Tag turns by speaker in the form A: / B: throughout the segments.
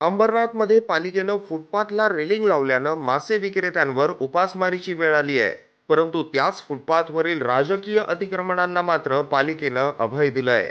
A: अंबरनाथमध्ये पालिकेनं फुटपाथला रेलिंग लावल्यानं मासे विक्रेत्यांवर उपासमारीची वेळ आली आहे. परंतु त्याच फुटपाथवरील राजकीय अतिक्रमणांना मात्र पालिकेनं अभय दिलंय.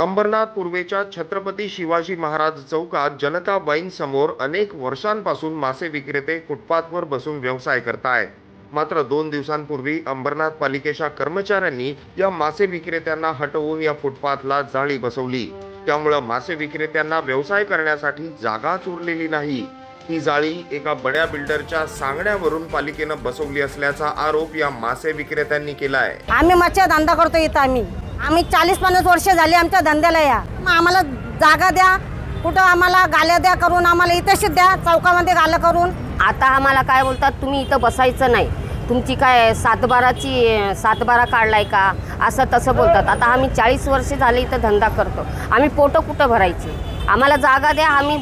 A: अंबरनाथ पूर्वेच्या छत्रपती शिवाजी महाराज चौकात जनता बाईन समोर अनेक वर्षांपासून मासे विक्रेते फुटपाथवर बसून व्यवसाय करतायत मात्र दोन दिवसांपूर्वी अंबरनाथ पालिकेच्या कर्मचाऱ्यांनी या मासे विक्रेत्यांना हटवून या फुटपाथला जाळी बसवली. त्यामुळं मासे विक्रेत्यांना व्यवसाय करण्यासाठी जागाच उरलेली नाही. ही जाळी एका बड्या बिल्डरच्या सांगण्यावरून पालिकेनं बसवली असल्याचा आरोप या मासे विक्रेत्यांनी केलाय.
B: आम्ही मच्छी धंदा करतो इथं आम्ही. आम्ही चाळीस पन्नास वर्ष झाली आमच्या धंद्याला या. मग आम्हाला जागा द्या. कुठं आम्हाला गाल्या द्या करून आम्हाला इथंशीच द्या. चौकामध्ये गालं करून.
C: आता आम्हाला काय बोलतात तुम्ही इथं बसायचं नाही. तुमची काय सातबाराची सातबारा काढलाय का? असं तसं बोलतात. आता आम्ही चाळीस वर्ष झाले इथं धंदा करतो. आम्ही पोटं कुठं भरायची? आम्हाला जागा द्या आम्ही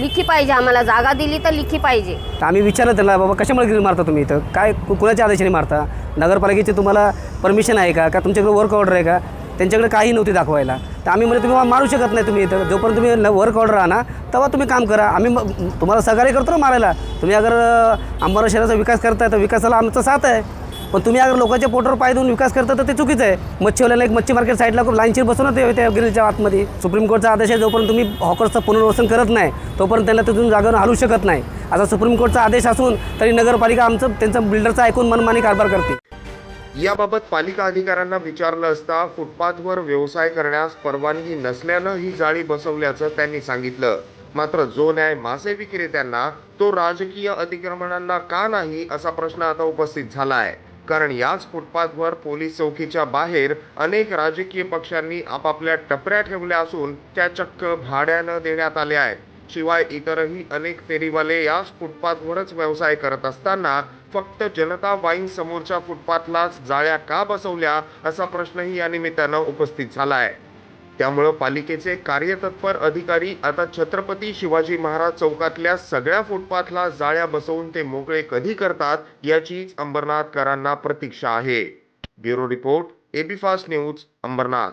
C: लिखी पाहिजे. आम्हाला जागा दिली तर लिखी पाहिजे.
D: तर आम्ही विचारलं त्याला बाबा कशामुळे ग्रिल मारता तुम्ही इथं? काय कुणाच्या आदेशाने मारता? नगरपालिकेचे तुम्हाला परमिशन आहे का? का तुमच्याकडे वर्क ऑर्डर आहे का? त्यांच्याकडे काही नव्हती दाखवायला. तर आम्ही म्हणजे तुम्ही मारू शकत नाही तुम्ही इथं. जोपर्यंत तुम्ही वर्क ऑर्डर आणा तेव्हा तुम्ही काम करा. आम्ही तुम्हाला सहकार्य करतो ना मारायला. तुम्ही अगर अंबारा शहराचा विकास करताय तर विकासाला आमचा साथ आहे. पण तुम्ही अगर लोकांच्या पोटावर पाय देऊन विकास करता तर ते चुकीचं आहे. मच्छीवाल्याला एक मच्छी मार्केट साईडला खूप लाईनशीर बसवून ते त्या ग्रिलच्या आतमध्ये. सुप्रीम कोर्टचा आदेश आहे जोपर्यंत तुम्ही हॉकर्सचं पुनर्वसन करत नाही तोपर्यंत त्यांना तिथून जागेवर हलू शकत नाही. आता सुप्रीम कोर्टचा आदेश असून तरी नगरपालिका आमचं त्यांचं बिल्डरचं ऐकून मनमानी कारभार करते.
A: याबाबत पालिका अधिकाऱ्यांना विचारलं असता फुटपाथवर व्यवसाय करण्यास परवानगी नसल्यानं ही जाळी बसवल्याचं त्यांनी सांगितलं. मात्र जो न्याय मासे विक्रेत्यांना तो राजकीय अतिक्रमणांना का नाही असा प्रश्न आता उपस्थित झाला आहे कारण याच फुटपाथवर पोलीस चौकीच्या बाहेर अनेक राजकीय पक्षांनी आपापल्या टपऱ्या ठेवल्या असून त्या चक्क भाड्यानं देण्यात आल्या आहेत. शिवाय इतरही अनेक फेरीवाले याच फुटपाथवरच व्यवसाय करत असताना फक्त जनता वाईन समोरच्या फुटपाथलाच जाळ्या का बसवल्या असा प्रश्नही या निमित्तानं उपस्थित झाला आहे त्यामुळं पालिकेचे कार्यतत्पर अधिकारी आता छत्रपती शिवाजी महाराज चौकातल्या सगळ्या फुटपाथला जाळ्या बसवून ते मोकळे कधी करतात याचीच अंबरनाथकरांना प्रतीक्षा आहे. Bureau report AB fast news Ambernath.